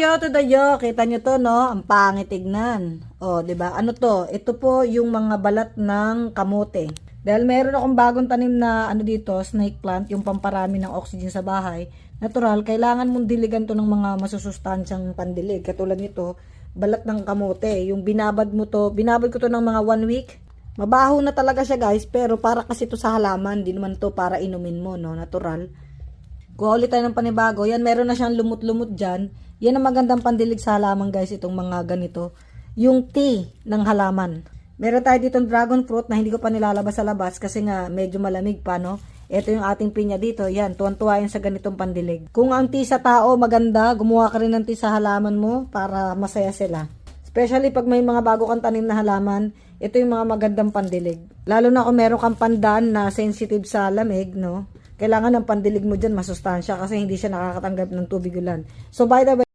Yo to the yo, kita nyo to no, ang pangit tignan. O, di ba? Ano to? Ito po yung mga balat ng kamote. Dahil meron akong bagong tanim na ano dito, snake plant, yung pamparami ng oxygen sa bahay. Natural, kailangan mong diligan to ng mga masusustansyang pandilig. Katulad nito, balat ng kamote. Yung binabad mo to, binabad ko to ng mga one week. Mabaho na talaga siya guys, pero para kasi to sa halaman, di naman to para inumin mo, no? Natural. Kuha ulit tayo ng panibago. Yan, meron na siyang lumot-lumot dyan. Yan ang magandang pandilig sa halaman guys, itong mga ganito. Yung tea ng halaman. Meron tayo ditong dragon fruit na hindi ko pa nilalabas sa labas kasi nga medyo malamig pa, no? Ito yung ating pinya dito. Yan, tuwan-tuwa yan sa ganitong pandilig. Kung ang tea sa tao maganda, gumawa ka rin ng tea sa halaman mo para masaya sila. Especially pag may mga bago kang tanim na halaman, ito yung mga magandang pandilig. Lalo na kung meron kang pandan na sensitive sa lamig, no? Kailangan ng pandilig mo dyan masustansya kasi hindi siya nakakatanggap ng tubig ulan. So by the way,